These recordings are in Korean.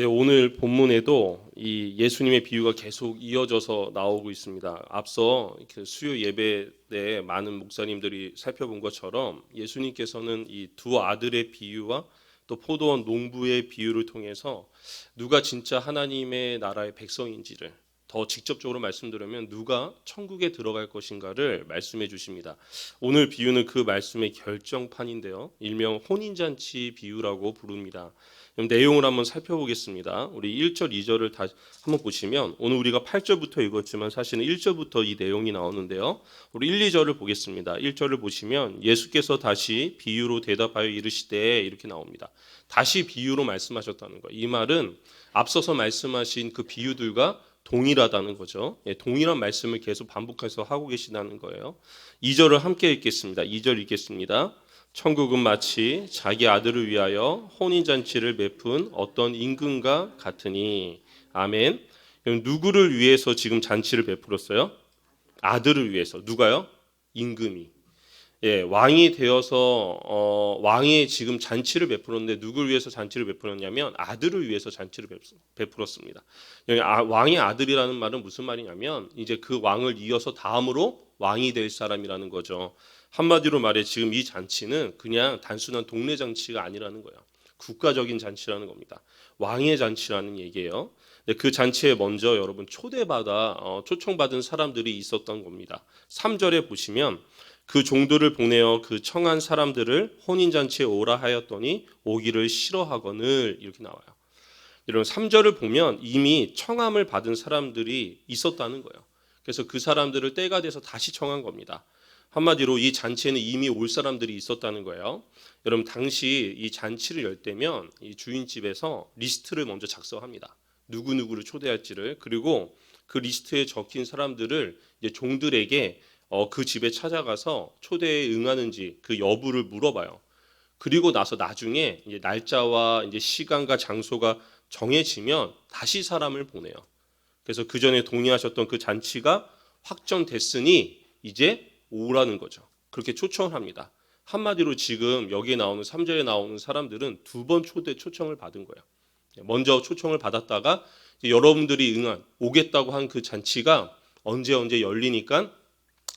네, 오늘 본문에도 이 예수님의 비유가 계속 이어져서 나오고 있습니다. 앞서 그 수요 예배 때 많은 목사님들이 살펴본 것처럼 예수님께서는 이 두 아들의 비유와 또 포도원 농부의 비유를 통해서 누가 진짜 하나님의 나라의 백성인지를 더 직접적으로 말씀드리면 누가 천국에 들어갈 것인가를 말씀해 주십니다. 오늘 비유는 그 말씀의 결정판인데요. 일명 혼인잔치 비유라고 부릅니다. 그럼 내용을 한번 살펴보겠습니다. 우리 1절, 2절을 다시 한번 보시면 오늘 우리가 8절부터 읽었지만 사실은 1절부터 이 내용이 나오는데요. 우리 1, 2절을 보겠습니다. 1절을 보시면 예수께서 다시 비유로 대답하여 이르시되 이렇게 나옵니다. 다시 비유로 말씀하셨다는 거예요. 이 말은 앞서서 말씀하신 그 비유들과 동일하다는 거죠. 예, 동일한 말씀을 계속 반복해서 하고 계시다는 거예요. 2절을 함께 읽겠습니다. 2절 읽겠습니다. 천국은 마치 자기 아들을 위하여 혼인 잔치를 베푼 어떤 임금과 같으니 아멘. 그럼 누구를 위해서 지금 잔치를 베풀었어요? 아들을 위해서 누가요? 임금이. 예, 왕이 되어서 어, 왕이 지금 잔치를 베풀었는데 누구를 위해서 잔치를 베풀었냐면 아들을 위해서 잔치를 베풀었습니다. 여기 아, 왕의 아들이라는 말은 무슨 말이냐면 이제 그 왕을 이어서 다음으로 왕이 될 사람이라는 거죠. 한마디로 말해 지금 이 잔치는 그냥 단순한 동네 잔치가 아니라는 거예요. 국가적인 잔치라는 겁니다. 왕의 잔치라는 얘기예요. 그 잔치에 먼저 여러분 초대받아 어, 초청받은 사람들이 있었던 겁니다. 3절에 보시면 그 종들을 보내어 그 청한 사람들을 혼인 잔치에 오라 하였더니 오기를 싫어하거늘 이렇게 나와요. 이런 3절을 보면 이미 청함을 받은 사람들이 있었다는 거예요. 그래서 그 사람들을 때가 돼서 다시 청한 겁니다. 한마디로 이 잔치에는 이미 올 사람들이 있었다는 거예요. 여러분 당시 이 잔치를 열 때면 이 주인집에서 리스트를 먼저 작성합니다. 누구 누구를 초대할지를 그리고 그 리스트에 적힌 사람들을 이제 종들에게 어, 그 집에 찾아가서 초대에 응하는지 그 여부를 물어봐요. 그리고 나서 나중에 이제 날짜와 이제 시간과 장소가 정해지면 다시 사람을 보내요. 그래서 그 전에 동의하셨던 그 잔치가 확정됐으니 이제 오라는 거죠. 그렇게 초청을 합니다. 한마디로 지금 여기에 나오는 3절에 나오는 사람들은 두 번 초대 초청을 받은 거예요. 먼저 초청을 받았다가 여러분들이 응한 오겠다고 한 그 잔치가 언제 언제 열리니까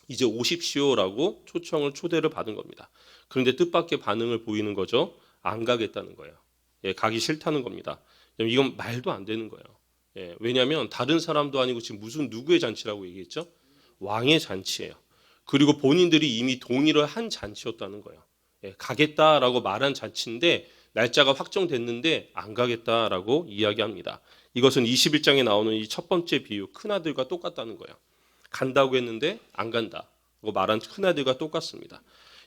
이제 오십시오라고 초청을 초대를 받은 겁니다. 그런데 뜻밖의 반응을 보이는 거죠. 안 가겠다는 거예요. 예, 가기 싫다는 겁니다. 이건 말도 안 되는 거예요. 예, 왜냐하면 다른 사람도 아니고 지금 무슨 누구의 잔치라고 얘기했죠? 왕의 잔치예요. 그리고 본인들이 이미 동의를 한 잔치였다는 거예요. 예, 가겠다라고 말한 잔치인데 날짜가 확정됐는데 안 가겠다라고 이야기합니다. 이것은 21장에 나오는 이 첫 번째 비유 큰 아들과 똑같다는 거예요. 간다고 했는데 안 간다고 말한 큰 아들과 똑같습니다.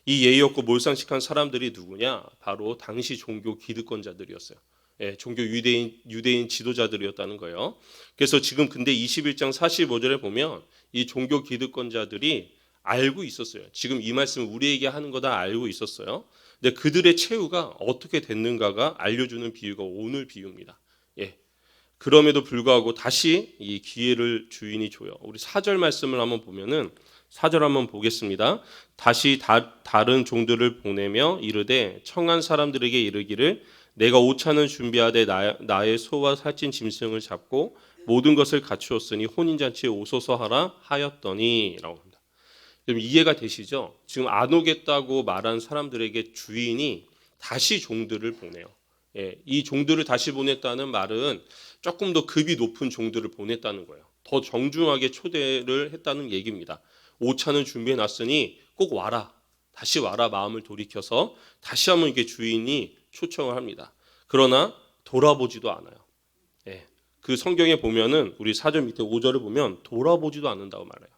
이 예의 없고 몰상식한 사람들이 누구냐? 바로 당시 종교 기득권자들이었어요. 예, 종교 유대인 유대인 지도자들이었다는 거예요. 그래서 지금 근데 21장 45절에 보면 이 종교 기득권자들이 알고 있었어요. 지금 이 말씀을 우리에게 하는 거다 알고 있었어요. 근데 그들의 최후가 어떻게 됐는가가 알려주는 비유가 오늘 비유입니다. 예. 그럼에도 불구하고 다시 이 기회를 주인이 줘요. 우리 사절 말씀을 한번 보면은 사절 한번 보겠습니다. 다시 다, 다른 종들을 보내며 이르되 청한 사람들에게 이르기를 내가 오차는 준비하되 나, 나의 소와 살찐 짐승을 잡고 모든 것을 갖추었으니 혼인잔치에 오소서 하라 하였더니 라고 합니다. 그럼 이해가 되시죠? 지금 안 오겠다고 말한 사람들에게 주인이 다시 종들을 보내요. 예, 이 종들을 다시 보냈다는 말은 조금 더 급이 높은 종들을 보냈다는 거예요. 더 정중하게 초대를 했다는 얘기입니다. 오차는 준비해 놨으니 꼭 와라. 다시 와라 마음을 돌이켜서 다시 한번 이게 주인이 초청을 합니다. 그러나 돌아보지도 않아요. 예. 그 성경에 보면은 우리 사절 밑에 5절을 보면 돌아보지도 않는다고 말해요.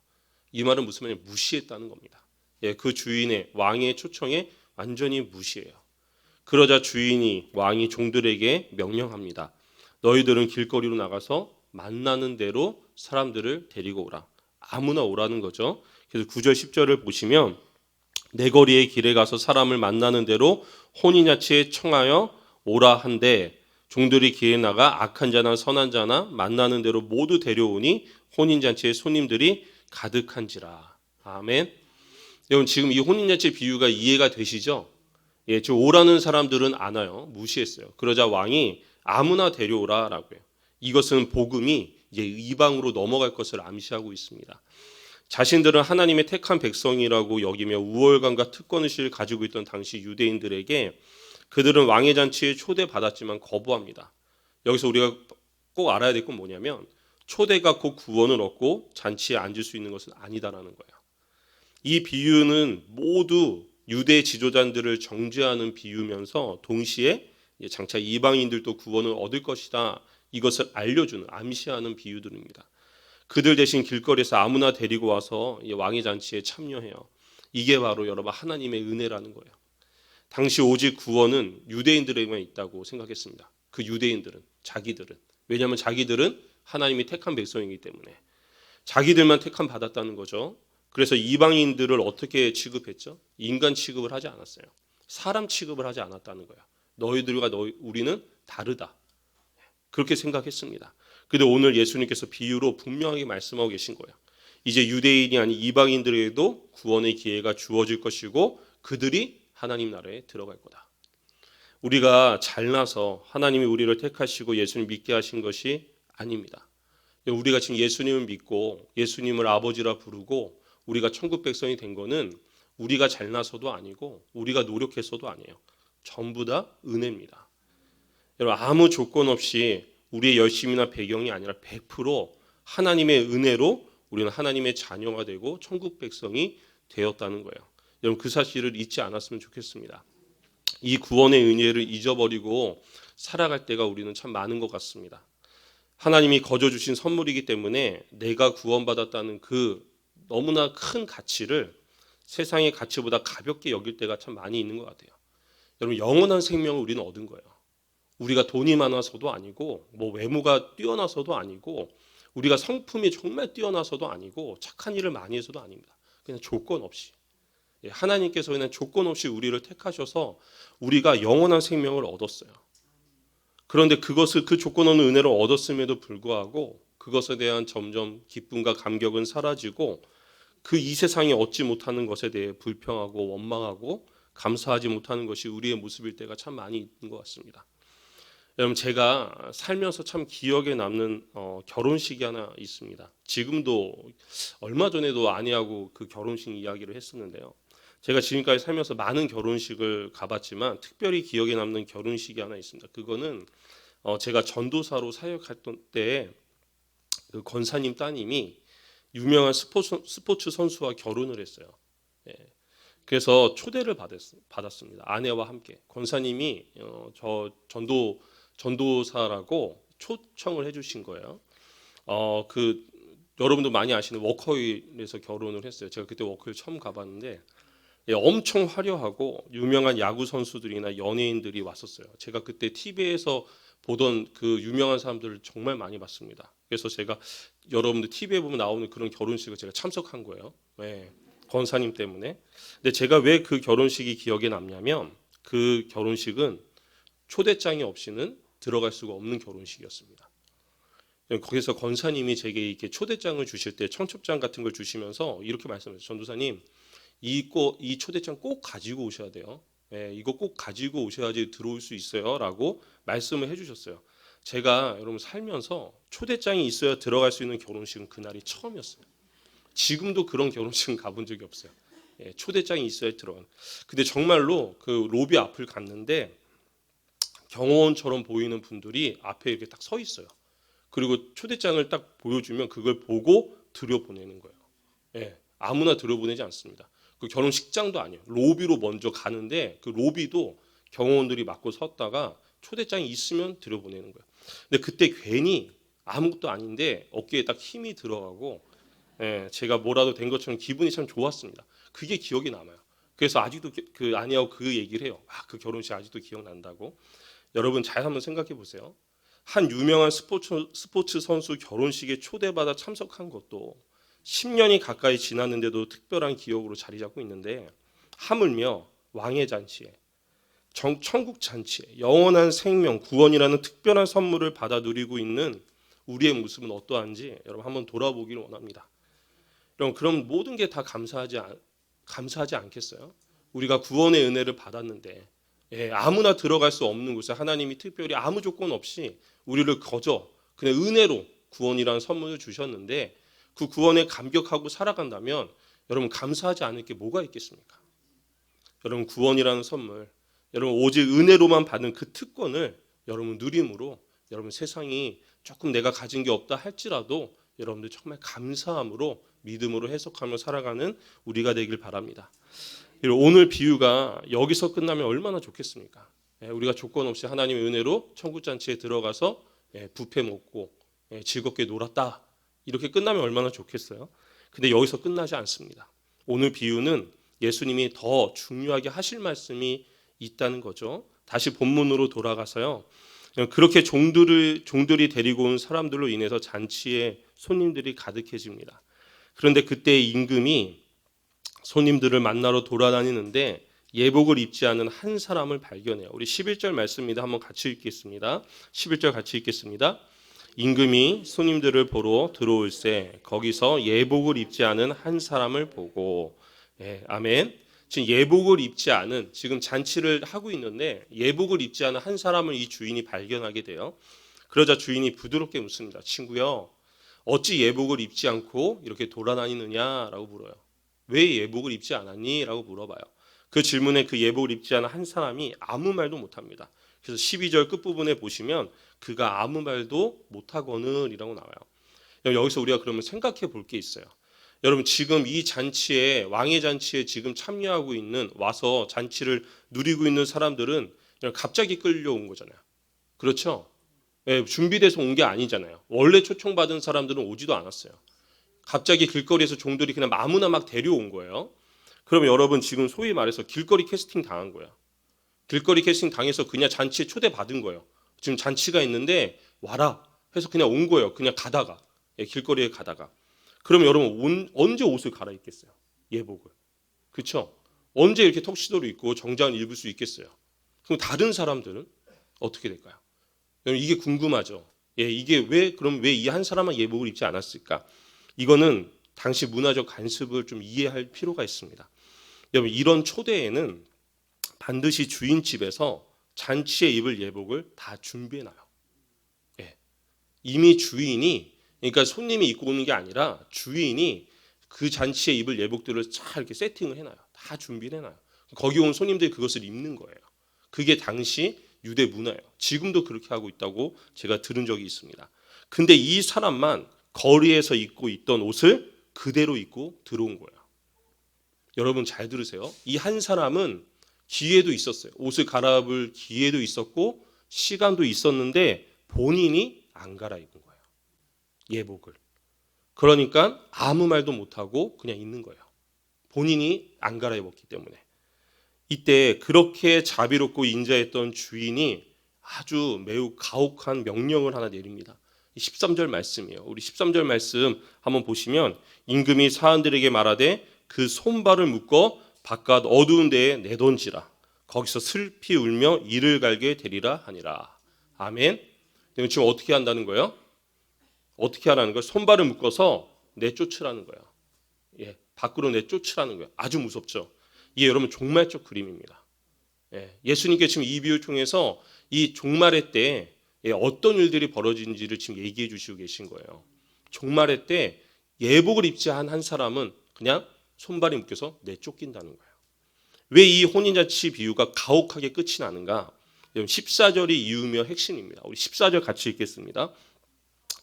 이 말은 무슨 말이냐 무시했다는 겁니다. 예, 그 주인의 왕의 초청에 완전히 무시해요. 그러자 주인이 왕이 종들에게 명령합니다. 너희들은 길거리로 나가서 만나는 대로 사람들을 데리고 오라. 아무나 오라는 거죠. 그래서 9절 10절을 보시면 내 거리의 길에 가서 사람을 만나는 대로 혼인야치에 청하여 오라 한데 종들이 길에 나가 악한 자나 선한 자나 만나는 대로 모두 데려오니 혼인잔치에 손님들이 가득한지라. 아멘. 여러분 지금 이 혼인잔치 비유가 이해가 되시죠? 예, 저 오라는 사람들은 안 와요. 무시했어요. 그러자 왕이 아무나 데려오라라고요. 이것은 복음이 이제 이방으로 넘어갈 것을 암시하고 있습니다. 자신들은 하나님의 택한 백성이라고 여기며 우월감과 특권의식을 가지고 있던 당시 유대인들에게 그들은 왕의 잔치에 초대받았지만 거부합니다. 여기서 우리가 꼭 알아야 될 건 뭐냐면 초대가 곧 구원을 얻고 잔치에 앉을 수 있는 것은 아니다라는 거예요. 이 비유는 모두 유대 지도자들을 정죄하는 비유면서 동시에 장차 이방인들도 구원을 얻을 것이다. 이것을 알려주는 암시하는 비유들입니다. 그들 대신 길거리에서 아무나 데리고 와서 왕의 잔치에 참여해요. 이게 바로 여러분 하나님의 은혜라는 거예요. 당시 오직 구원은 유대인들에게만 있다고 생각했습니다. 그 유대인들은 자기들은 왜냐하면 자기들은 하나님이 택한 백성이기 때문에 자기들만 택함 받았다는 거죠. 그래서 이방인들을 어떻게 취급했죠? 인간 취급을 하지 않았어요. 사람 취급을 하지 않았다는 거야. 너희들과 너희 우리는 다르다. 그렇게 생각했습니다. 근데 오늘 예수님께서 비유로 분명하게 말씀하고 계신 거예요. 이제 유대인이 아닌 이방인들에게도 구원의 기회가 주어질 것이고 그들이 하나님 나라에 들어갈 거다. 우리가 잘나서 하나님이 우리를 택하시고 예수님 믿게 하신 것이 아닙니다. 우리가 지금 예수님을 믿고 예수님을 아버지라 부르고 우리가 천국 백성이 된 거는 우리가 잘나서도 아니고 우리가 노력해서도 아니에요. 전부 다 은혜입니다. 여러분 아무 조건 없이 우리의 열심이나 배경이 아니라 100% 하나님의 은혜로 우리는 하나님의 자녀가 되고 천국 백성이 되었다는 거예요. 여러분 그 사실을 잊지 않았으면 좋겠습니다. 이 구원의 은혜를 잊어버리고 살아갈 때가 우리는 참 많은 것 같습니다. 하나님이 거저 주신 선물이기 때문에 내가 구원받았다는 그 너무나 큰 가치를 세상의 가치보다 가볍게 여길 때가 참 많이 있는 것 같아요. 여러분 영원한 생명을 우리는 얻은 거예요. 우리가 돈이 많아서도 아니고 뭐 외모가 뛰어나서도 아니고 우리가 성품이 정말 뛰어나서도 아니고 착한 일을 많이 해서도 아닙니다. 그냥 조건 없이 예, 하나님께서 그냥 조건 없이 우리를 택하셔서 우리가 영원한 생명을 얻었어요. 그런데 그것을 그 조건 없는 은혜를 얻었음에도 불구하고 그것에 대한 점점 기쁨과 감격은 사라지고 그 이 세상에 얻지 못하는 것에 대해 불평하고 원망하고 감사하지 못하는 것이 우리의 모습일 때가 참 많이 있는 것 같습니다. 여러분 제가 살면서 참 기억에 남는 어, 결혼식이 하나 있습니다. 지금도 얼마 전에도 아내하고 그 결혼식 이야기를 했었는데요. 제가 지금까지 살면서 많은 결혼식을 가봤지만 특별히 기억에 남는 결혼식이 하나 있습니다. 그거는 어, 제가 전도사로 사역했던 때에 그 권사님 따님이 유명한 스포츠, 스포츠 선수와 결혼을 했어요. 예. 그래서 초대를 받았, 받았습니다. 아내와 함께 권사님이 어, 저 전도 전도사라고 초청을 해주신 거예요. 어, 그 여러분도 많이 아시는 워커힐에서 결혼을 했어요. 제가 그때 워커힐 처음 가봤는데 예, 엄청 화려하고 유명한 야구 선수들이나 연예인들이 왔었어요. 제가 그때 TV에서 보던 그 유명한 사람들을 정말 많이 봤습니다. 그래서 제가 여러분들 TV에 보면 나오는 그런 결혼식을 제가 참석한 거예요. 네, 권사님 때문에. 근데 제가 왜 그 결혼식이 기억에 남냐면 그 결혼식은 초대장이 없이는 들어갈 수가 없는 결혼식이었습니다. 거기서 권사님이 제게 이렇게 초대장을 주실 때 청첩장 같은 걸 주시면서 이렇게 말씀하셨어요. 전도사님, 이, 꼭, 이 초대장 꼭 가지고 오셔야 돼요. 예, 이거 꼭 가지고 오셔야지 들어올 수 있어요 라고 말씀을 해주셨어요. 제가 여러분 살면서 초대장이 있어야 들어갈 수 있는 결혼식은 그날이 처음이었어요. 지금도 그런 결혼식은 가본 적이 없어요. 예, 초대장이 있어야 들어가는. 근데 정말로 그 로비 앞을 갔는데 경호원처럼 보이는 분들이 앞에 이렇게 딱 서 있어요. 그리고 초대장을 딱 보여주면 그걸 보고 들여보내는 거예요. 예, 아무나 들여보내지 않습니다. 그 결혼식장도 아니에요. 로비로 먼저 가는데 그 로비도 경호원들이 맡고 섰다가 초대장이 있으면 들여보내는 거예요. 근데 그때 괜히 아무것도 아닌데 어깨에 딱 힘이 들어가고 예, 제가 뭐라도 된 것처럼 기분이 참 좋았습니다. 그게 기억이 남아요. 그래서 아직도 그 아니하고 그 얘기를 해요. 아, 그 결혼식 아직도 기억난다고. 여러분 잘 한번 생각해 보세요. 한 유명한 스포츠 스포츠 선수 결혼식에 초대받아 참석한 것도 10년이 가까이 지났는데도 특별한 기억으로 자리 잡고 있는데 하물며 왕의 잔치에 정, 천국 잔치에 영원한 생명 구원이라는 특별한 선물을 받아 누리고 있는 우리의 모습은 어떠한지 여러분 한번 돌아보기를 원합니다. 그럼 모든 게 다 감사하지 않, 감사하지 않겠어요? 우리가 구원의 은혜를 받았는데 예, 아무나 들어갈 수 없는 곳에 하나님이 특별히 아무 조건 없이 우리를 거저 그냥 은혜로 구원이라는 선물을 주셨는데 그 구원에 감격하고 살아간다면 여러분 감사하지 않을 게 뭐가 있겠습니까? 여러분 구원이라는 선물, 여러분 오직 은혜로만 받은 그 특권을 여러분 누림으로 여러분 세상이 조금 내가 가진 게 없다 할지라도 여러분들 정말 감사함으로 믿음으로 해석하며 살아가는 우리가 되길 바랍니다. 오늘 비유가 여기서 끝나면 얼마나 좋겠습니까? 예, 우리가 조건 없이 하나님의 은혜로 천국 잔치에 들어가서 예, 부페 먹고 예, 즐겁게 놀았다 이렇게 끝나면 얼마나 좋겠어요? 근데 여기서 끝나지 않습니다. 오늘 비유는 예수님이 더 중요하게 하실 말씀이 있다는 거죠. 다시 본문으로 돌아가서요. 그렇게 종들을 종들이 데리고 온 사람들로 인해서 잔치에 손님들이 가득해집니다. 그런데 그때 임금이 손님들을 만나러 돌아다니는데 예복을 입지 않은 한 사람을 발견해요. 우리 11절 말씀입니다. 한번 같이 읽겠습니다. 11절 같이 읽겠습니다. 임금이 손님들을 보러 들어올세 거기서 예복을 입지 않은 한 사람을 보고 예, 아멘. 지금 예복을 입지 않은 지금 잔치를 하고 있는데 예복을 입지 않은 한 사람을 이 주인이 발견하게 돼요. 그러자 주인이 부드럽게 묻습니다. 친구요. 어찌 예복을 입지 않고 이렇게 돌아다니느냐라고 물어요. 왜 예복을 입지 않았니? 라고 물어봐요. 그 질문에 그 예복을 입지 않은 한 사람이 아무 말도 못 합니다. 그래서 12절 끝부분에 보시면 그가 아무 말도 못 하거늘이라고 나와요. 여기서 우리가 그러면 생각해 볼 게 있어요. 여러분 지금 이 잔치에 왕의 잔치에 지금 참여하고 있는 와서 잔치를 누리고 있는 사람들은 갑자기 끌려온 거잖아요. 그렇죠? 예, 준비돼서 온 게 아니잖아요. 원래 초청받은 사람들은 오지도 않았어요. 갑자기 길거리에서 종들이 그냥 아무나 막 데려온 거예요. 그럼 여러분 지금 소위 말해서 길거리 캐스팅 당한 거야. 길거리 캐스팅 당해서 그냥 잔치에 초대받은 거예요. 지금 잔치가 있는데 와라 해서 그냥 온 거예요. 그냥 가다가 예, 길거리에 가다가. 그럼 여러분 온, 언제 옷을 갈아입겠어요? 예복을. 그렇죠? 언제 이렇게 턱시도를 입고 정장을 입을 수 있겠어요? 그럼 다른 사람들은 어떻게 될까요? 여러분 이게 궁금하죠. 예, 이게 왜 그럼 왜 이 한 사람만 예복을 입지 않았을까? 이거는 당시 문화적 간섭을 좀 이해할 필요가 있습니다. 여러분 이런 초대에는 반드시 주인 집에서 잔치에 입을 예복을 다 준비해 놔요. 예. 이미 주인이 그러니까 손님이 입고 오는 게 아니라 주인이 그 잔치에 입을 예복들을 잘 이렇게 세팅을 해놔요. 다 준비를 해놔요. 거기 온 손님들이 그것을 입는 거예요. 그게 당시 유대 문화예요. 지금도 그렇게 하고 있다고 제가 들은 적이 있습니다. 근데 이 사람만 거리에서 입고 있던 옷을 그대로 입고 들어온 거예요. 여러분 잘 들으세요. 이 한 사람은 기회도 있었어요. 옷을 갈아입을 기회도 있었고 시간도 있었는데 본인이 안 갈아입은 거예요. 예복을. 그러니까 아무 말도 못하고 그냥 있는 거예요. 본인이 안 갈아입었기 때문에. 이때 그렇게 자비롭고 인자했던 주인이 아주 매우 가혹한 명령을 하나 내립니다. 13절 말씀이에요. 우리 13절 말씀 한번 보시면 임금이 사람들에게 말하되 그 손발을 묶어 바깥 어두운 데에 내던지라. 거기서 슬피 울며 이를 갈게 되리라 하니라. 아멘. 지금 어떻게 한다는 거예요? 어떻게 하라는 거예요? 손발을 묶어서 내쫓으라는 거예요. 예, 밖으로 내쫓으라는 거예요. 아주 무섭죠. 이게 여러분 종말적 그림입니다. 예, 예수님께 지금 이 비유 통해서 이 종말의 때 예, 어떤 일들이 벌어진지를 지금 얘기해 주시고 계신 거예요. 종말의 때 예복을 입지 한한 사람은 그냥 손발이 묶여서 내쫓긴다는 거예요. 왜 이 혼인잔치 비유가 가혹하게 끝이 나는가? 14절이 이유며 핵심입니다. 우리 14절 같이 읽겠습니다.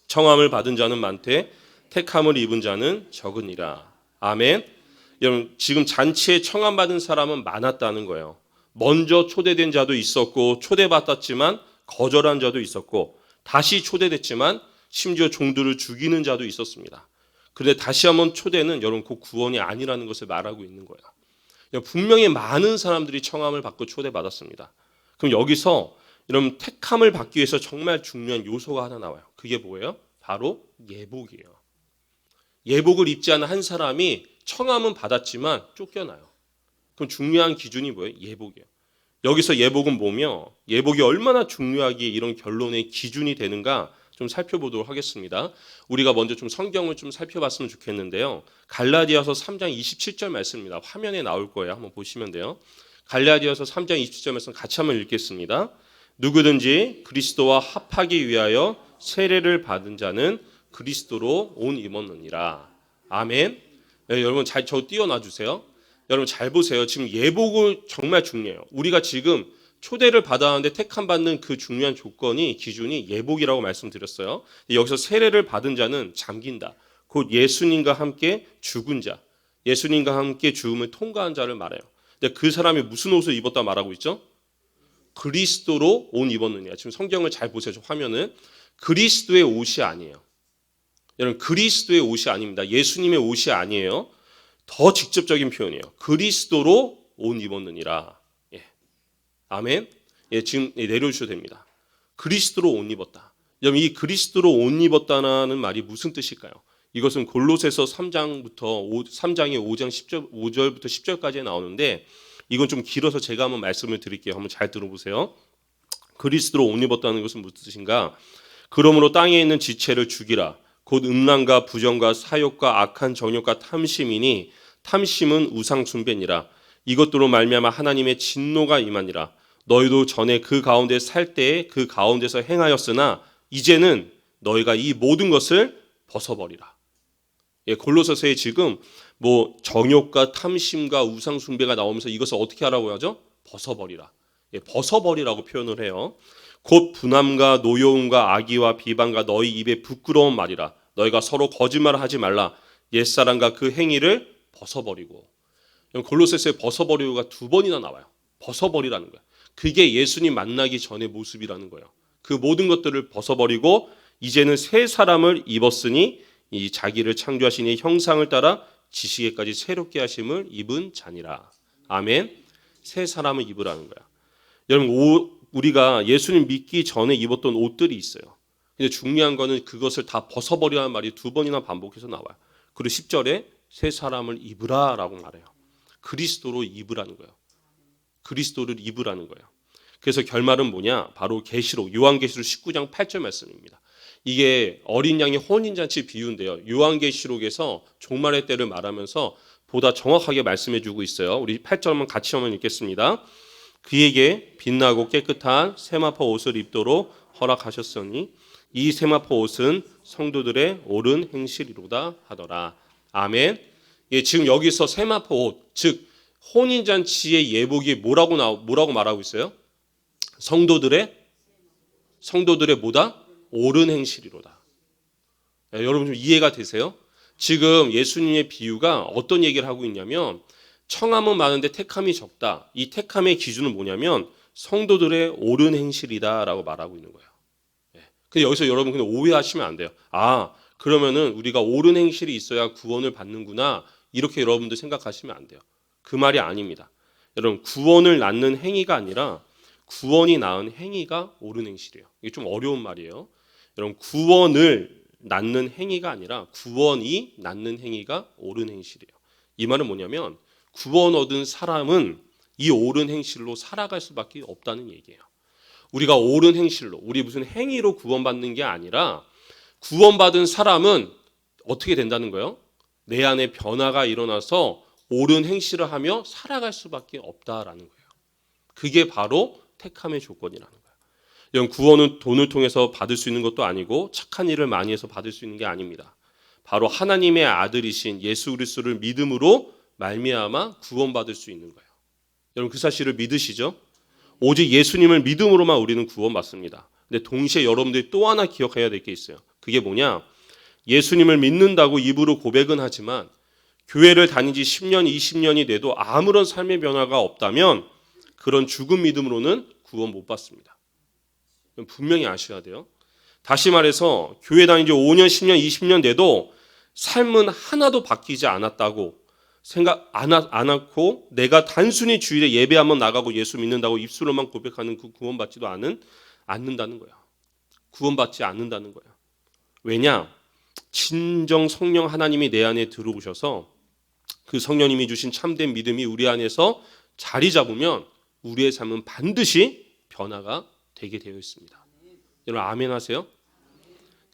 청함을 받은 자는 많되 택함을 입은 자는 적으니라. 아멘. 여러분 지금 잔치에 청함 받은 사람은 많았다는 거예요. 먼저 초대된 자도 있었고 초대받았지만 거절한 자도 있었고 다시 초대됐지만 심지어 종들을 죽이는 자도 있었습니다. 그런데 다시 한번 초대는 여러분 그 구원이 아니라는 것을 말하고 있는 거예요. 분명히 많은 사람들이 청함을 받고 초대받았습니다. 그럼 여기서 여러분 택함을 받기 위해서 정말 중요한 요소가 하나 나와요. 그게 뭐예요? 바로 예복이에요. 예복을 입지 않은 한 사람이 청함은 받았지만 쫓겨나요. 그럼 중요한 기준이 뭐예요? 예복이에요. 여기서 예복은 뭐며 예복이 얼마나 중요하게 이런 결론의 기준이 되는가 좀 살펴보도록 하겠습니다. 우리가 먼저 좀 성경을 좀 살펴봤으면 좋겠는데요. 갈라디아서 3장 27절 말씀입니다. 화면에 나올 거예요. 한번 보시면 돼요. 갈라디아서 3장 27절에서 같이 한번 읽겠습니다. 누구든지 그리스도와 합하기 위하여 세례를 받은 자는 그리스도로 온 입었느니라. 아멘. 네, 여러분 잘 저 띄워놔 주세요. 여러분 잘 보세요. 지금 예복을 정말 중요해요. 우리가 지금 초대를 받았는데 택함 받는 그 중요한 조건이 기준이 예복이라고 말씀드렸어요. 여기서 세례를 받은 자는 잠긴다. 곧 예수님과 함께 죽은 자, 예수님과 함께 죽음을 통과한 자를 말해요. 근데 그 사람이 무슨 옷을 입었다 말하고 있죠? 그리스도로 옷 입었느냐. 지금 성경을 잘 보세요. 저 화면은 그리스도의 옷이 아니에요. 여러분 그리스도의 옷이 아닙니다. 예수님의 옷이 아니에요. 더 직접적인 표현이에요. 그리스도로 옷 입었느니라. 예. 아멘. 예, 지금 예, 내려주셔도 됩니다. 그리스도로 옷 입었다. 여러분 이 그리스도로 옷 입었다는 말이 무슨 뜻일까요? 이것은 골로새서 3장부터 5, 3장의 5장 10절 5절부터 10절까지 나오는데 이건 좀 길어서 제가 한번 말씀을 드릴게요. 한번 잘 들어보세요. 그리스도로 옷 입었다는 것은 무슨 뜻인가? 그러므로 땅에 있는 지체를 죽이라. 곧 음란과 부정과 사욕과 악한 정욕과 탐심이니 탐심은 우상 숭배니라. 이것들로 말미암아 하나님의 진노가 임하니라. 너희도 전에 그 가운데 살 때에 그 가운데서 행하였으나 이제는 너희가 이 모든 것을 벗어버리라. 예, 골로새서에 지금 뭐 정욕과 탐심과 우상 숭배가 나오면서 이것을 어떻게 하라고 하죠? 벗어버리라. 예, 벗어버리라고 표현을 해요. 곧 분함과 노여움과 악의와 비방과 너희 입에 부끄러운 말이라. 너희가 서로 거짓말을 하지 말라. 옛사람과 그 행위를 벗어버리고. 골로새서에 벗어버리고가 두 번이나 나와요. 벗어버리라는 거야. 그게 예수님 만나기 전의 모습이라는 거예요. 그 모든 것들을 벗어버리고 이제는 새 사람을 입었으니 이 자기를 창조하신 이 형상을 따라 지식에까지 새롭게 하심을 입은 자니라. 아멘. 새 사람을 입으라는 거야. 여러분 오, 우리가 예수님 믿기 전에 입었던 옷들이 있어요. 근데 중요한 거는 그것을 다 벗어버리라는 말이 두 번이나 반복해서 나와요. 그리고 10절에 새 사람을 입으라라고 말해요. 그리스도로 입으라는 거예요. 그리스도를 입으라는 거예요. 그래서 결말은 뭐냐? 바로 계시록 요한계시록 19장 8절 말씀입니다. 이게 어린 양의 혼인잔치 비유인데요. 요한계시록에서 종말의 때를 말하면서 보다 정확하게 말씀해 주고 있어요. 우리 8절만 같이 한번 읽겠습니다. 그에게 빛나고 깨끗한 세마포 옷을 입도록 허락하셨으니 이 세마포 옷은 성도들의 옳은 행실이로다 하더라. 아멘. 예, 지금 여기서 세마포 옷, 즉 혼인 잔치의 예복이 뭐라고 나 뭐라고 말하고 있어요? 성도들의 성도들의 뭐다? 옳은 행실이로다. 예, 여러분 좀 이해가 되세요? 지금 예수님의 비유가 어떤 얘기를 하고 있냐면 청함은 많은데 택함이 적다. 이 택함의 기준은 뭐냐면 성도들의 옳은 행실이다라고 말하고 있는 거예요. 예. 근데 여기서 여러분 근데 오해하시면 안 돼요. 아 그러면은 우리가 옳은 행실이 있어야 구원을 받는구나 이렇게 여러분들 생각하시면 안 돼요. 그 말이 아닙니다. 여러분 구원을 낳는 행위가 아니라 구원이 낳은 행위가 옳은 행실이에요. 이게 좀 어려운 말이에요. 여러분 구원을 낳는 행위가 아니라 구원이 낳는 행위가 옳은 행실이에요. 이 말은 뭐냐면 구원 얻은 사람은 이 옳은 행실로 살아갈 수밖에 없다는 얘기예요. 우리가 옳은 행실로 우리 무슨 행위로 구원받는 게 아니라 구원받은 사람은 어떻게 된다는 거예요? 내 안에 변화가 일어나서 옳은 행실을 하며 살아갈 수밖에 없다라는 거예요. 그게 바로 택함의 조건이라는 거예요. 구원은 돈을 통해서 받을 수 있는 것도 아니고 착한 일을 많이 해서 받을 수 있는 게 아닙니다. 바로 하나님의 아들이신 예수 그리스도를 믿음으로 말미암아 구원받을 수 있는 거예요. 여러분 그 사실을 믿으시죠? 오직 예수님을 믿음으로만 우리는 구원받습니다. 근데 동시에 여러분들이 또 하나 기억해야 될 게 있어요. 그게 뭐냐? 예수님을 믿는다고 입으로 고백은 하지만 교회를 다닌 지 10년, 20년이 돼도 아무런 삶의 변화가 없다면 그런 죽은 믿음으로는 구원 못 받습니다. 분명히 아셔야 돼요. 다시 말해서 교회 다닌 지 5년, 10년, 20년 돼도 삶은 하나도 바뀌지 않았다고 생각 안, 하, 안 하고 내가 단순히 주일에 예배 한번 나가고 예수 믿는다고 입술로만 고백하는 그 구원받지도 않은 않는다는 거야. 구원받지 않는다는 거야. 왜냐? 진정 성령 하나님이 내 안에 들어오셔서 그 성령님이 주신 참된 믿음이 우리 안에서 자리 잡으면 우리의 삶은 반드시 변화가 되게 되어 있습니다. 여러분 아멘 하세요?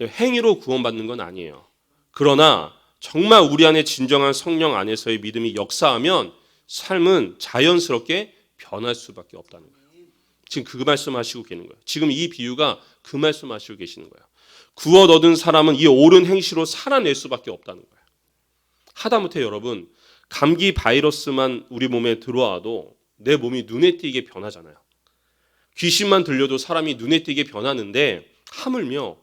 행위로 구원받는 건 아니에요. 그러나 정말 우리 안에 진정한 성령 안에서의 믿음이 역사하면 삶은 자연스럽게 변할 수밖에 없다는 거예요. 지금 그 말씀하시고 계는 거예요. 지금 이 비유가 그 말씀하시고 계시는 거예요. 구원 얻은 사람은 이 옳은 행실로 살아낼 수밖에 없다는 거예요. 하다못해 여러분 감기 바이러스만 우리 몸에 들어와도 내 몸이 눈에 띄게 변하잖아요. 귀신만 들려도 사람이 눈에 띄게 변하는데 하물며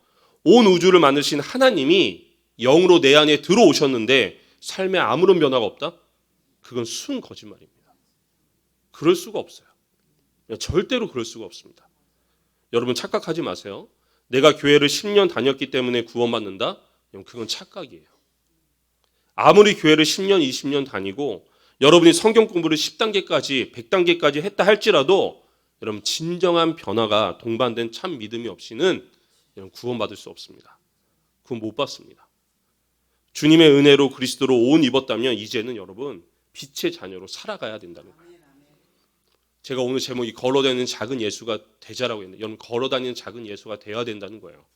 온 우주를 만드신 하나님이 영으로 내 안에 들어오셨는데 삶에 아무런 변화가 없다? 그건 순 거짓말입니다. 그럴 수가 없어요. 절대로 그럴 수가 없습니다. 여러분 착각하지 마세요. 내가 교회를 10년 다녔기 때문에 구원받는다? 그건 착각이에요. 아무리 교회를 10년, 20년 다니고 여러분이 성경 공부를 10단계까지, 100단계까지 했다 할지라도 여러분 진정한 변화가 동반된 참 믿음이 없이는 구원받을 수 없습니다. 구원 못 받습니다. 주님의 은혜로 그리스도로 옷 입었다면 이제는 여러분 빛의 자녀로 살아가야 된다는 거예요. 제가 오늘 제목이 걸어다니는 작은 예수가 되자라고 했는데 여러분 걸어다니는 작은 예수가 되어야 된다는 거예요.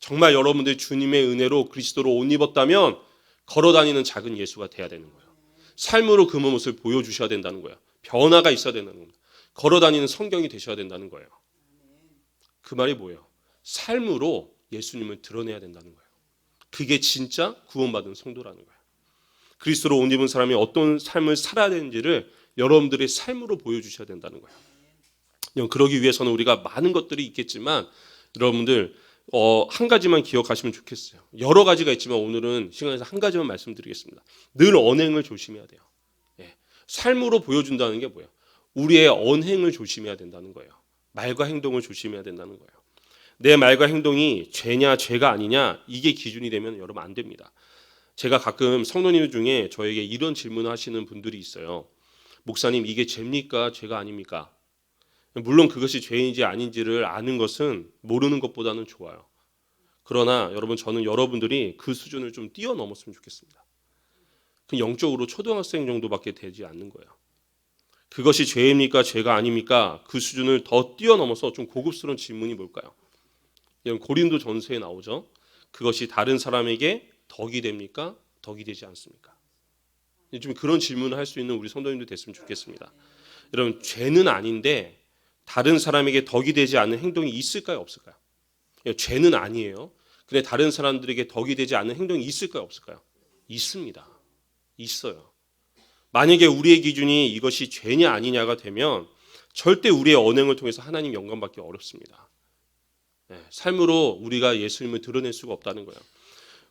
정말 여러분들 주님의 은혜로 그리스도로 옷 입었다면 걸어다니는 작은 예수가 돼야 되는 거예요. 삶으로 그 모습을 보여주셔야 된다는 거예요. 변화가 있어야 된다는 겁니다. 걸어다니는 성경이 되셔야 된다는 거예요. 그 말이 뭐예요? 삶으로 예수님을 드러내야 된다는 거예요. 그게 진짜 구원받은 성도라는 거예요. 그리스도로 옷 입은 사람이 어떤 삶을 살아야 되는지를 여러분들의 삶으로 보여주셔야 된다는 거예요. 그러기 위해서는 우리가 많은 것들이 있겠지만 여러분들 어, 한 가지만 기억하시면 좋겠어요. 여러 가지가 있지만 오늘은 시간에서 한 가지만 말씀드리겠습니다. 늘 언행을 조심해야 돼요. 예. 삶으로 보여준다는 게 뭐예요? 우리의 언행을 조심해야 된다는 거예요. 말과 행동을 조심해야 된다는 거예요. 내 말과 행동이 죄냐 죄가 아니냐 이게 기준이 되면 여러분 안 됩니다. 제가 가끔 성도님 중에 저에게 이런 질문을 하시는 분들이 있어요. 목사님 이게 죄입니까 죄가 아닙니까? 물론 그것이 죄인지 아닌지를 아는 것은 모르는 것보다는 좋아요. 그러나 여러분 저는 여러분들이 그 수준을 좀 뛰어넘었으면 좋겠습니다. 그 영적으로 초등학생 정도밖에 되지 않는 거예요. 그것이 죄입니까 죄가 아닙니까? 그 수준을 더 뛰어넘어서 좀 고급스러운 질문이 뭘까요? 고린도 전서에 나오죠. 그것이 다른 사람에게 덕이 됩니까? 덕이 되지 않습니까? 좀 그런 질문을 할 수 있는 우리 성도님들 됐으면 좋겠습니다. 여러분 죄는 아닌데 다른 사람에게 덕이 되지 않는 행동이 있을까요, 없을까요? 죄는 아니에요. 근데 다른 사람들에게 덕이 되지 않는 행동이 있을까요, 없을까요? 있습니다. 있어요. 만약에 우리의 기준이 이것이 죄냐 아니냐가 되면 절대 우리의 언행을 통해서 하나님 영광 받기 어렵습니다. 네, 삶으로 우리가 예수님을 드러낼 수가 없다는 거예요.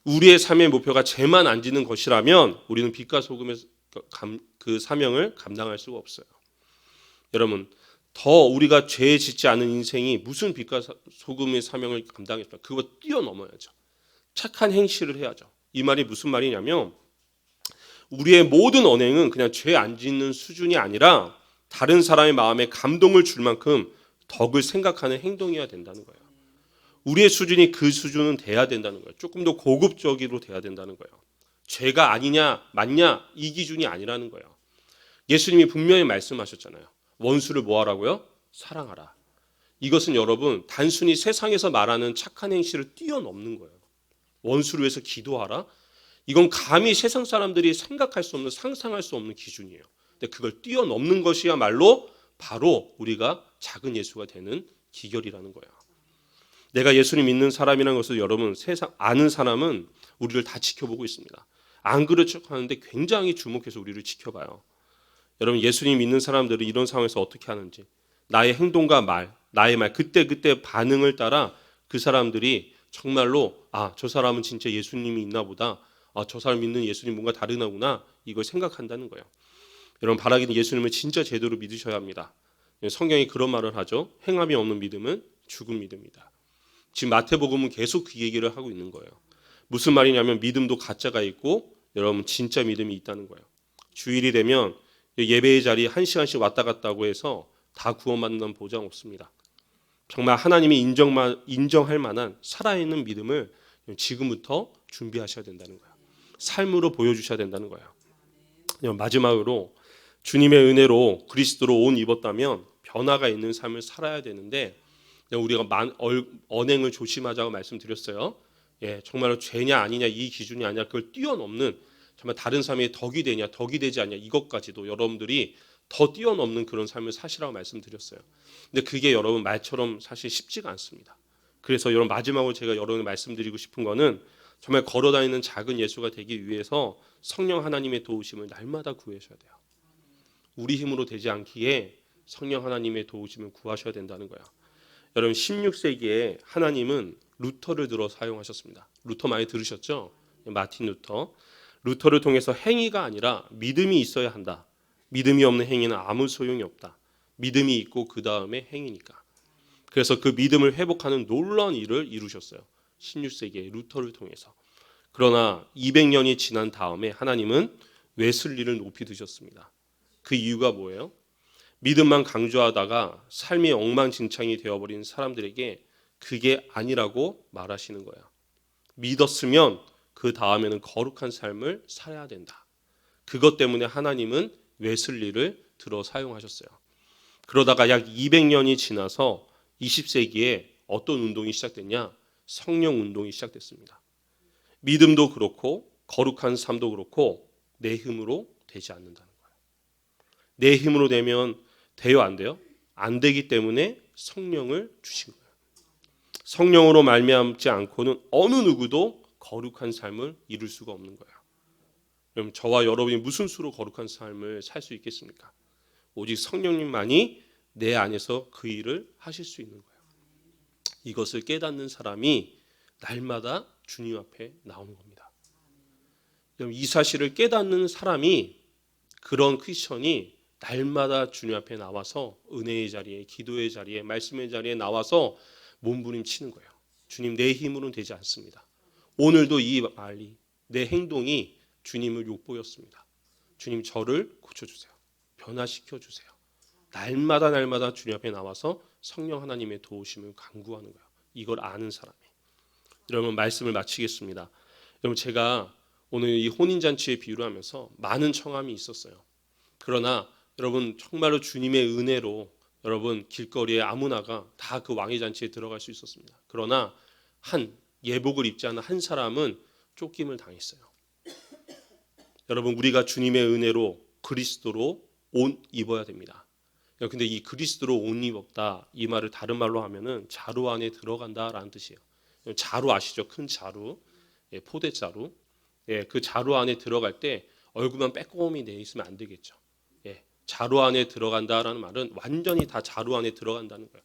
우리의 삶의 목표가 죄만 안 지는 것이라면 우리는 빛과 소금의 그 사명을 감당할 수가 없어요. 여러분 더 우리가 죄 짓지 않은 인생이 무슨 빛과 소금의 사명을 감당했을까? 그거 뛰어넘어야죠. 착한 행실을 해야죠. 이 말이 무슨 말이냐면 우리의 모든 언행은 그냥 죄 안 짓는 수준이 아니라 다른 사람의 마음에 감동을 줄 만큼 덕을 생각하는 행동이어야 된다는 거예요. 우리의 수준이 그 수준은 돼야 된다는 거예요. 조금 더 고급적으로 돼야 된다는 거예요. 죄가 아니냐 맞냐 이 기준이 아니라는 거예요. 예수님이 분명히 말씀하셨잖아요. 원수를 뭐하라고요? 사랑하라. 이것은 여러분 단순히 세상에서 말하는 착한 행실을 뛰어넘는 거예요. 원수를 위해서 기도하라. 이건 감히 세상 사람들이 생각할 수 없는 상상할 수 없는 기준이에요. 근데 그걸 뛰어넘는 것이야말로 바로 우리가 작은 예수가 되는 기결이라는 거예요. 내가 예수님 믿는 사람이라는 것을 여러분 세상 아는 사람은 우리를 다 지켜보고 있습니다. 안 그럴 척하는데 굉장히 주목해서 우리를 지켜봐요. 여러분 예수님 믿는 사람들은 이런 상황에서 어떻게 하는지 나의 행동과 말, 나의 말 그때 그때 반응을 따라 그 사람들이 정말로 아 저 사람은 진짜 예수님이 있나 보다. 아 저 사람 믿는 예수님 뭔가 다르나구나 이걸 생각한다는 거예요. 여러분 바라기는 예수님을 진짜 제대로 믿으셔야 합니다. 성경이 그런 말을 하죠. 행함이 없는 믿음은 죽은 믿음이다. 지금 마태복음은 계속 그 얘기를 하고 있는 거예요. 무슨 말이냐면 믿음도 가짜가 있고 여러분 진짜 믿음이 있다는 거예요. 주일이 되면 예배의 자리 한 시간씩 왔다 갔다고 해서 다 구원받는 보장 없습니다. 정말 하나님이 인정만 인정할 만한 살아있는 믿음을 지금부터 준비하셔야 된다는 거예요. 삶으로 보여주셔야 된다는 거예요. 마지막으로 주님의 은혜로 그리스도로 옷 입었다면 변화가 있는 삶을 살아야 되는데 우리가 만, 얼, 언행을 조심하자고 말씀드렸어요. 예, 정말로 죄냐 아니냐 이 기준이 아니라 그걸 뛰어넘는 정말 다른 사람의 덕이 되냐 덕이 되지 않냐 이것까지도 여러분들이 더 뛰어넘는 그런 삶을 사시라고 말씀드렸어요. 근데 그게 여러분 말처럼 사실 쉽지가 않습니다. 그래서 여러분 마지막으로 제가 여러분에 말씀드리고 싶은 거는 정말 걸어다니는 작은 예수가 되기 위해서 성령 하나님의 도우심을 날마다 구하셔야 돼요. 우리 힘으로 되지 않기에 성령 하나님의 도우심을 구하셔야 된다는 거야. 여러분 16세기에 하나님은 루터를 들어 사용하셨습니다. 루터 많이 들으셨죠? 마틴 루터. 루터를 통해서 행위가 아니라 믿음이 있어야 한다. 믿음이 없는 행위는 아무 소용이 없다. 믿음이 있고 그 다음에 행위니까. 그래서 그 믿음을 회복하는 놀라운 일을 이루셨어요. 16세기에 루터를 통해서. 그러나 200년이 지난 다음에 하나님은 웨슬리를 높이 드셨습니다. 그 이유가 뭐예요? 믿음만 강조하다가 삶이 엉망진창이 되어버린 사람들에게 그게 아니라고 말하시는 거예요. 믿었으면 그 다음에는 거룩한 삶을 살아야 된다. 그것 때문에 하나님은 웨슬리를 들어 사용하셨어요. 그러다가 약 200년이 지나서 20세기에 어떤 운동이 시작됐냐? 성령 운동이 시작됐습니다. 믿음도 그렇고 거룩한 삶도 그렇고 내 힘으로 되지 않는다는 거예요. 내 힘으로 되면 돼요 안 돼요? 안 되기 때문에 성령을 주신 거예요. 성령으로 말미암지 않고는 어느 누구도 거룩한 삶을 이룰 수가 없는 거예요. 그럼 저와 여러분이 무슨 수로 거룩한 삶을 살 수 있겠습니까? 오직 성령님만이 내 안에서 그 일을 하실 수 있는 거예요. 이것을 깨닫는 사람이 날마다 주님 앞에 나오는 겁니다. 그럼 이 사실을 깨닫는 사람이 그런 크리스천이 날마다 주님 앞에 나와서 은혜의 자리에 기도의 자리에 말씀의 자리에 나와서 몸부림치는 거예요. 주님 내 힘으로는 되지 않습니다. 오늘도 이 말이 내 행동이 주님을 욕보였습니다. 주님 저를 고쳐주세요. 변화시켜 주세요. 날마다 날마다 주님 앞에 나와서 성령 하나님의 도우심을 간구하는 거예요. 이걸 아는 사람이. 여러분 말씀을 마치겠습니다. 여러분 제가 오늘 이 혼인 잔치의 비유를 하면서 많은 청함이 있었어요. 그러나 여러분 정말로 주님의 은혜로 여러분 길거리에 아무나가 다 그 왕의 잔치에 들어갈 수 있었습니다. 그러나 한 예복을 입지 않은 한 사람은 쫓김을 당했어요. 여러분 우리가 주님의 은혜로 그리스도로 옷 입어야 됩니다. 근데 이 그리스도로 옷 입었다 이 말을 다른 말로 하면은 자루 안에 들어간다라는 뜻이에요. 자루 아시죠? 큰 자루, 예, 포대 자루. 예, 그 자루 안에 들어갈 때 얼굴만 빼꼼히 내 있으면 안 되겠죠. 예, 자루 안에 들어간다라는 말은 완전히 다 자루 안에 들어간다는 거예요.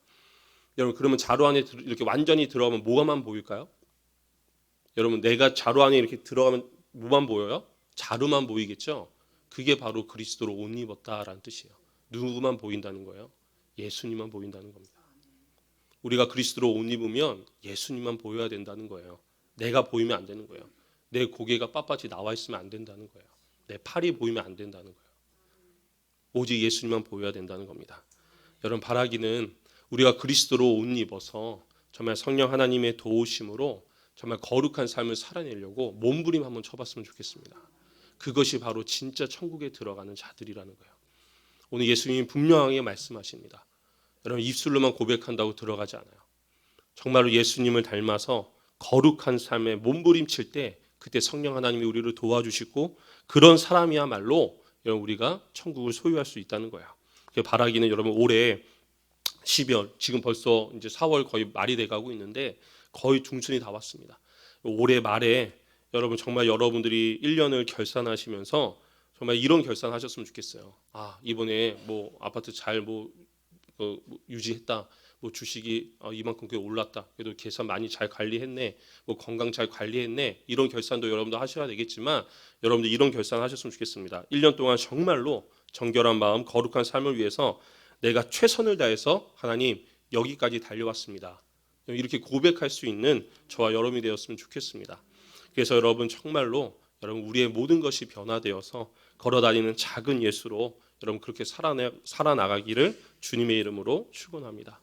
여러분 그러면 자루 안에 이렇게 완전히 들어가면 뭐가만 보일까요? 여러분 내가 자루 안에 이렇게 들어가면 뭐만 보여요? 자루만 보이겠죠. 그게 바로 그리스도로 옷 입었다라는 뜻이에요. 누구만 보인다는 거예요? 예수님만 보인다는 겁니다. 우리가 그리스도로 옷 입으면 예수님만 보여야 된다는 거예요. 내가 보이면 안 되는 거예요. 내 고개가 빳빳이 나와 있으면 안 된다는 거예요. 내 팔이 보이면 안 된다는 거예요. 오직 예수님만 보여야 된다는 겁니다. 여러분 바라기는 우리가 그리스도로 옷 입어서 정말 성령 하나님의 도우심으로 정말 거룩한 삶을 살아내려고 몸부림 한번 쳐봤으면 좋겠습니다. 그것이 바로 진짜 천국에 들어가는 자들이라는 거예요. 오늘 예수님이 분명하게 말씀하십니다. 여러분 입술로만 고백한다고 들어가지 않아요. 정말로 예수님을 닮아서 거룩한 삶에 몸부림칠 때 그때 성령 하나님이 우리를 도와주시고 그런 사람이야말로 여러분 우리가 천국을 소유할 수 있다는 거야. 바라기는 여러분 올해 12월 지금 벌써 이제 4월 거의 말이 돼가고 있는데 거의 중순이 다 왔습니다. 올해 말에 여러분 정말 여러분들이 1년을 결산하시면서 정말 이런 결산하셨으면 좋겠어요. 아 이번에 뭐 아파트 잘뭐 어, 뭐 유지했다. 뭐 주식이 어, 이만큼 꽤 올랐다. 그래도 계산 많이 잘 관리했네. 뭐 건강 잘 관리했네. 이런 결산도 여러분도 하셔야 되겠지만 여러분들 이런 결산 하셨으면 좋겠습니다. 1년 동안 정말로 정결한 마음, 거룩한 삶을 위해서 내가 최선을 다해서 하나님 여기까지 달려왔습니다. 이렇게 고백할 수 있는 저와 여러분이 되었으면 좋겠습니다. 그래서 여러분 정말로 여러분 우리의 모든 것이 변화되어서 걸어다니는 작은 예수로 여러분 그렇게 살아나, 살아나가기를 주님의 이름으로 축원합니다.